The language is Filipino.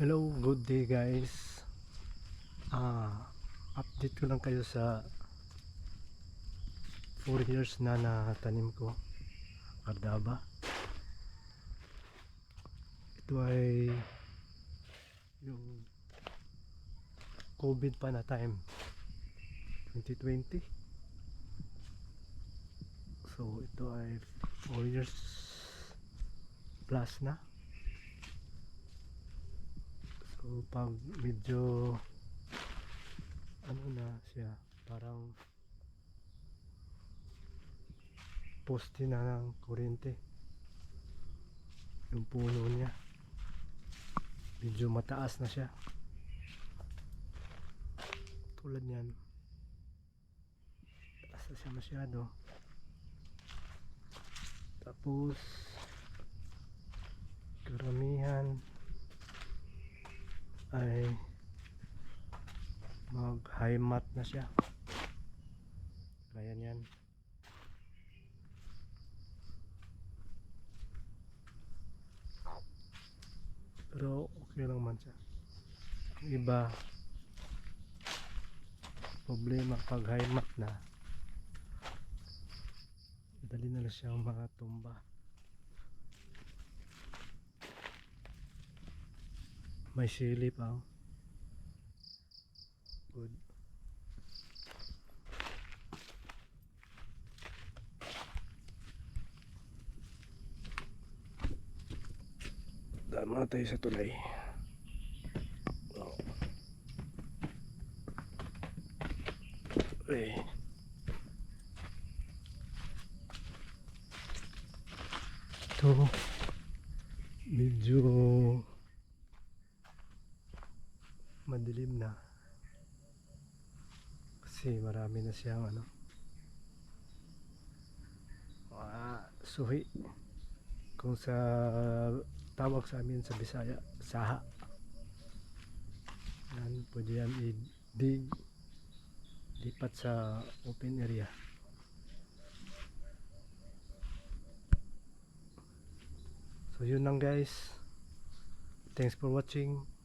Hello, good day guys. Ah, update ko lang kayo sa 4 years na natanim ko kardaba. Ito ay yung COVID pa na time 2020. So ito ay 4 years plus na. So pag medyo ano na siya, parang poste na ng kuryente. Yung puno niya. Medyo mataas na siya. Tulad niyan. Taas na siya masyado. Tapos karamihan ay mag high mat na siya. Kaya yan. Pero okay lang man siya. Iba problema pag high mat na dali na lang siyang mga tumba may sili pa oh. good daan muna tayo sa tulay oh. eh ito medyo madilim na. Kasi marami na siyang ano. Mga suhi. Kung sa tawag sa amin sa Bisaya saha. Yan pwede yan i-dig. Lipat sa open area. So yun lang guys. Thanks for watching